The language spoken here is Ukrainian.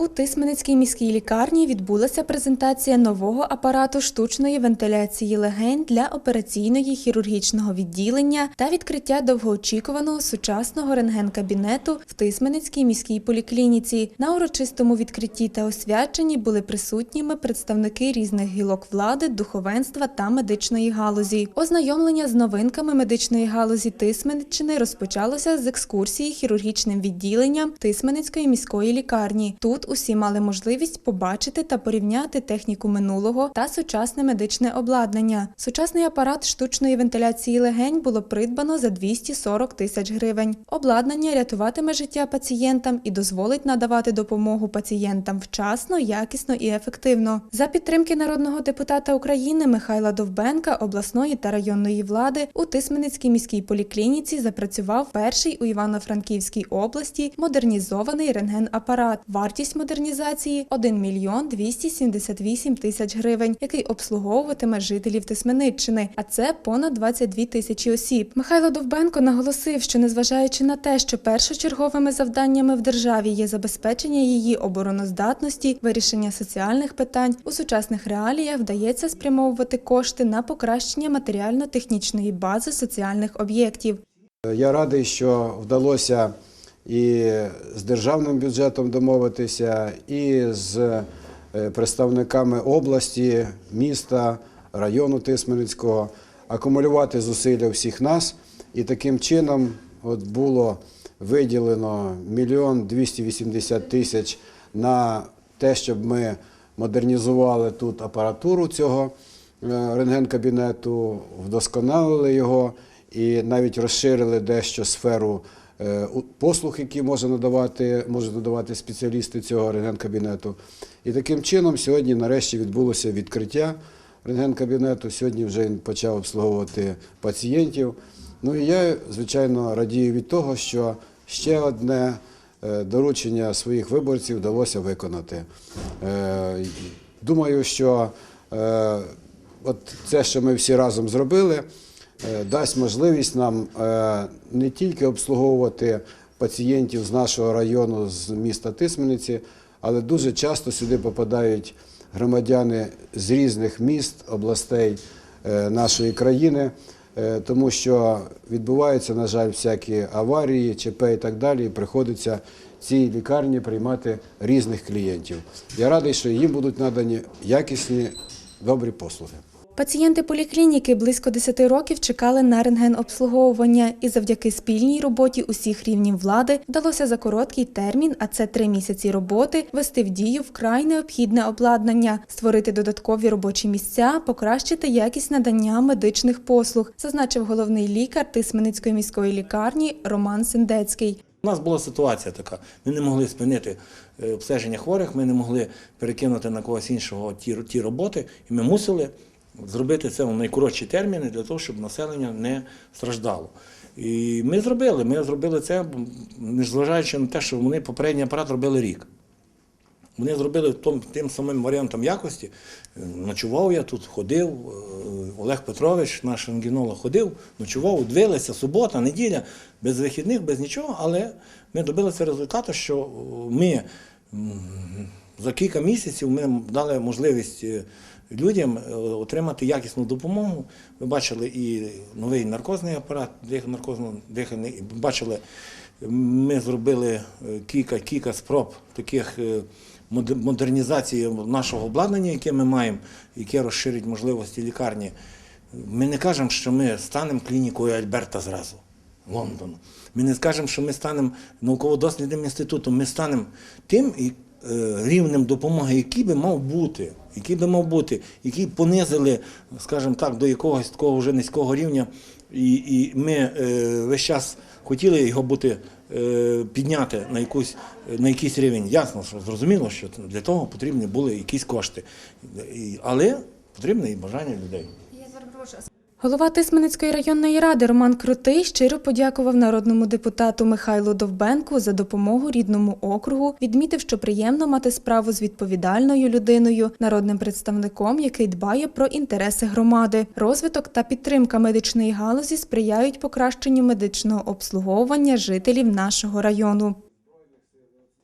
У Тисменецькій міській лікарні відбулася презентація нового апарату штучної вентиляції легень для операційної хірургічного відділення та відкриття довгоочікуваного сучасного рентген-кабінету в Тисменецькій міській поліклініці. На урочистому відкритті та освяченні були присутніми представники різних гілок влади, духовенства та медичної галузі. Ознайомлення з новинками медичної галузі Тисменеччини розпочалося з екскурсії хірургічним відділенням Тисменецької міської лікарні. Тут усі мали можливість побачити та порівняти техніку минулого та сучасне медичне обладнання. Сучасний апарат штучної вентиляції легень було придбано за 240 тисяч гривень. Обладнання рятуватиме життя пацієнтам і дозволить надавати допомогу пацієнтам вчасно, якісно і ефективно. За підтримки народного депутата України Михайла Довбенка, обласної та районної влади у Тисменецькій міській поліклініці запрацював перший у Івано-Франківській області модернізований рентген-апарат. Вартість модернізації 1 мільйон 278 тисяч гривень, який обслуговуватиме жителів Тисмениччини, а це понад 22 тисячі осіб. Михайло Довбенко наголосив, що незважаючи на те, що першочерговими завданнями в державі є забезпечення її обороноздатності, вирішення соціальних питань, у сучасних реаліях вдається спрямовувати кошти на покращення матеріально-технічної бази соціальних об'єктів. Я радий, що вдалося і з державним бюджетом домовитися, і з е, представниками області, міста, району Тисменницького, акумулювати зусилля всіх нас. І таким чином от було виділено мільйон 280 тисяч на те, щоб ми модернізували тут апаратуру цього е, рентген-кабінету, вдосконалили його і навіть розширили дещо сферу послуг, які може надавати, можуть надавати спеціалісти цього рентген-кабінету. І таким чином сьогодні нарешті відбулося відкриття рентген-кабінету. Сьогодні вже він почав обслуговувати пацієнтів. Ну і я, звичайно, радію від того, що ще одне е, доручення своїх виборців вдалося виконати. Е, Думаю, що е, от це, що ми всі разом зробили, е, дасть можливість нам е, не тільки обслуговувати пацієнтів з нашого району, з міста Тисмениці, але дуже часто сюди попадають громадяни з різних міст, областей е, нашої країни, е, тому що відбуваються, на жаль, всякі аварії, ЧП і так далі, і приходиться цій лікарні приймати різних клієнтів. Я радий, що їм будуть надані якісні, добрі послуги. Пацієнти поліклініки близько 10 років чекали на рентген-обслуговування, і завдяки спільній роботі усіх рівнів влади вдалося за короткий термін, а це три місяці роботи, вести в дію вкрай необхідне обладнання, створити додаткові робочі місця, покращити якість надання медичних послуг, зазначив головний лікар Тисменицької міської лікарні Роман Сендецький. У нас була ситуація така. Ми не могли спинити е, обстеження хворих, ми не могли перекинути на когось іншого ті, ті роботи, і ми мусили зробити це в найкоротші терміни для того, щоб населення не страждало. І ми зробили. Ми зробили це, незважаючи на те, що вони попередній апарат робили рік. Вони зробили тим самим варіантом якості. Ночував я тут, ходив, е, Олег Петрович, наш рентгенолог, ходив, ночував, дивилися, субота, неділя, без вихідних, без нічого, але ми добилися результату, що е, ми за кілька місяців ми дали можливість е, людям е, отримати якісну допомогу. Ви бачили і новий наркозний апарат, дих- наркозно дихальний, бачили, ми зробили е, кілька, кілька спроб таких е, моде- модернізації нашого обладнання, яке ми маємо, яке розширить можливості лікарні. Ми не кажемо, що ми станемо клінікою Альберта зразу. Лондону. Ми не скажемо, що ми станемо науково-дослідним інститутом, ми станемо тим рівнем допомоги, який би мав бути, який би мав бути, який понизили, скажімо так, до якогось такого вже низького рівня. І, і ми е, весь час хотіли його бути е, підняти на, якусь, на якийсь рівень. Ясно, що зрозуміло, що для того потрібні були якісь кошти. Але потрібне і бажання людей. Голова Тисменецької районної ради Роман Крутий щиро подякував народному депутату Михайлу Довбенку за допомогу рідному округу, відмітив, що приємно мати справу з відповідальною людиною, народним представником, який дбає про інтереси громади. Розвиток та підтримка медичної галузі сприяють покращенню медичного обслуговування жителів нашого району.